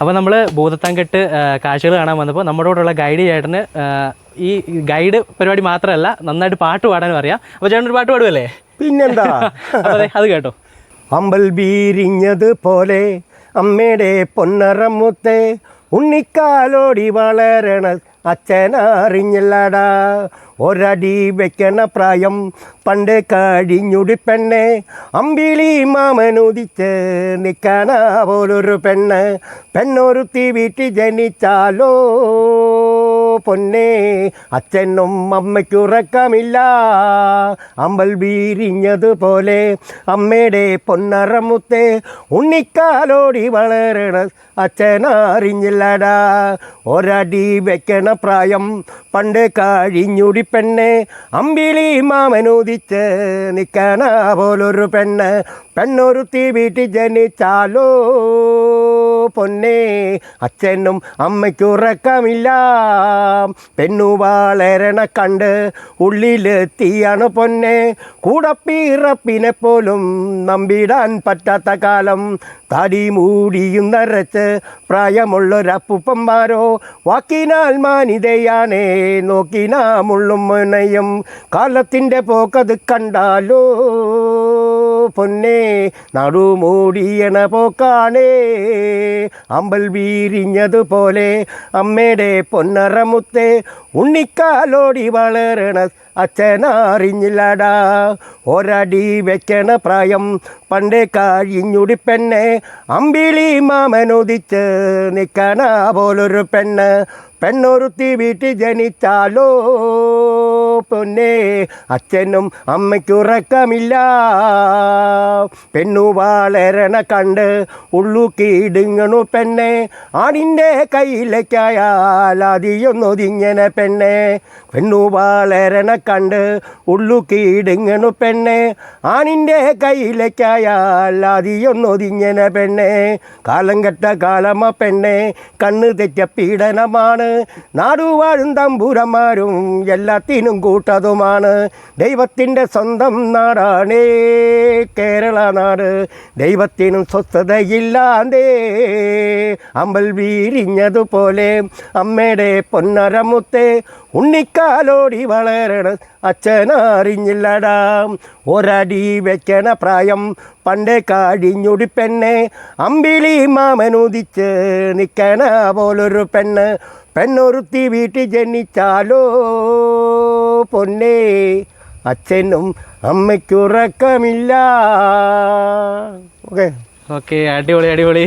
അപ്പോൾ നമ്മൾ ഭൂതത്താൻകെട്ട് ആ, കാഴ്ചകൾ കാണാൻ വന്നപ്പോൾ നമ്മുടെ കൂടെയുള്ള ഗൈഡ് ചേട്ടന് ഈ ഗൈഡ് പരിപാടി മാത്രമല്ല നന്നായിട്ട് പാട്ട് പാടാനും അറിയാം. അപ്പോൾ ചേട്ടൻ ഒരു പാട്ട് പാടുമല്ലേ പിന്നെന്താ? അതെ അത് കേട്ടോ. അമ്പൽ വീരിഞ്ഞത് പോലെ അമ്മയുടെ പൊന്നറമുത്തെ ഉണ്ണിക്കാലോടി വളരണ അച്ഛനറിഞ്ഞില്ലടാ. ഒരടി വെക്കണ പ്രായം പണ്ട് കഴിഞ്ഞുടി പെണ്ണെ. അമ്പിളി മാമനുദിച്ച് നിൽക്കണ പോലൊരു പെണ്ണ്. പെണ്ണൊരുത്തി വീട്ടിൽ ജനിച്ചാലോ. പൊന്നെ അച്ഛനും അമ്മയ്ക്കുറക്കമില്ല. അമ്പൽ വീരിഞ്ഞതുപോലെ അമ്മയുടെ പൊന്നറമുത്തെ ഉണ്ണിക്കാലോടി വളരണ അച്ഛനറിഞ്ഞില്ലടാ. ഒരടി വെക്കണ പ്രായം പണ്ട് കഴിഞ്ഞുടി പെണ്ണെ അമ്പിളി മാമനുദിച്ച് നിൽക്കണ പോലൊരു പെണ്ണ്. പെണ്ണൊരുത്തി വീട്ടിൽ ജനിച്ചാലോ? പൊന്നെ അച്ഛനും അമ്മയ്ക്കുറക്കമില്ല. പെണ്ണു വളരണ കണ്ട് ഉള്ളിലെത്തിയാണ് പൊന്നെ. കൂടപ്പിറപ്പിനെ പോലും നമ്പിടാൻ പറ്റാത്ത കാലം. തടി മൂടിയും നിറച്ച് പ്രായമുള്ളൊരപ്പുപ്പന്മാരോ വാക്കിനാൽ മാനിതയാണേ. നോക്കിനാമുള്ളും മുനയും. കാലത്തിന്റെ പോക്കത് കണ്ടാലോ. പൊന്നെ നടുമൂടിയണ പോക്കാണേ. അമ്പൽ വീരിഞ്ഞതുപോലെ അമ്മയുടെ പൊന്നറമുത്തെ ഉണ്ണിക്കാലോടി വളരണ അച്ഛനറിഞ്ഞില്ലടാ. ഒരടി വെക്കണ പ്രായം പണ്ടേ കഴിഞ്ഞുടി പെണ്ണെ അമ്പിളി മാമനുദിച്ച് നിൽക്കണ പോലൊരു പെണ്ണ്. പെണ്ണൊരുത്തി വീട്ടിൽ ജനിച്ചാലോ. പൊന്നെ അച്ഛനും അമ്മയ്ക്കുറക്കമില്ല പെണ്ണു വളരണ കണ്ട് ഉള്ളു കീടുങ്ങണു പെണ്ണെ. ആണിന്റെ കയ്യിലേക്കായാൽ അതിയൊന്നൊതിങ്ങനെ പെണ്ണെ. പെണ്ണു വളരണ കണ്ട് ഉള്ളു കീടുങ്ങണു പെണ്ണെ. ആണിന്റെ കയ്യിലേക്കായാൽ അതിയൊന്നൊതിങ്ങനെ പെണ്ണെ. കാലം കെട്ട കാലമ പെണ്ണെ കണ്ണ് തെറ്റ പീഡനമാണ്. നാടുവാഴും തമ്പുരന്മാരും എല്ലാത്തിനും കൂട്ടതുമാണ്. ദൈവത്തിന്റെ സ്വന്തം നാടാണേ. കേരള നാട്. ദൈവത്തിനും സ്വസ്ഥതയില്ലാതേ അമ്പൽ വീരിഞ്ഞതുപോലെ അമ്മയുടെ പൊന്നരമുത്തെ ഉണ്ണിക്കാലോടി വളരണ അച്ഛനറിഞ്ഞില്ലടാ. ഒരടി വെക്കണ പ്രായം പണ്ടേ കാഴിഞ്ഞൊടി പെണ്ണെ അമ്പിളി മാമനുദിച്ച് നിൽക്കണ പോലൊരു പെണ്ണ്. പെണ്ണൊരുത്തി വീട്ടിൽ ജനിച്ചാലോ? പൊന്നേ അച്ഛനും അമ്മയ്ക്കുറക്കമില്ല. ഓക്കെ. ഓക്കെ അടിപൊളി അടിപൊളി.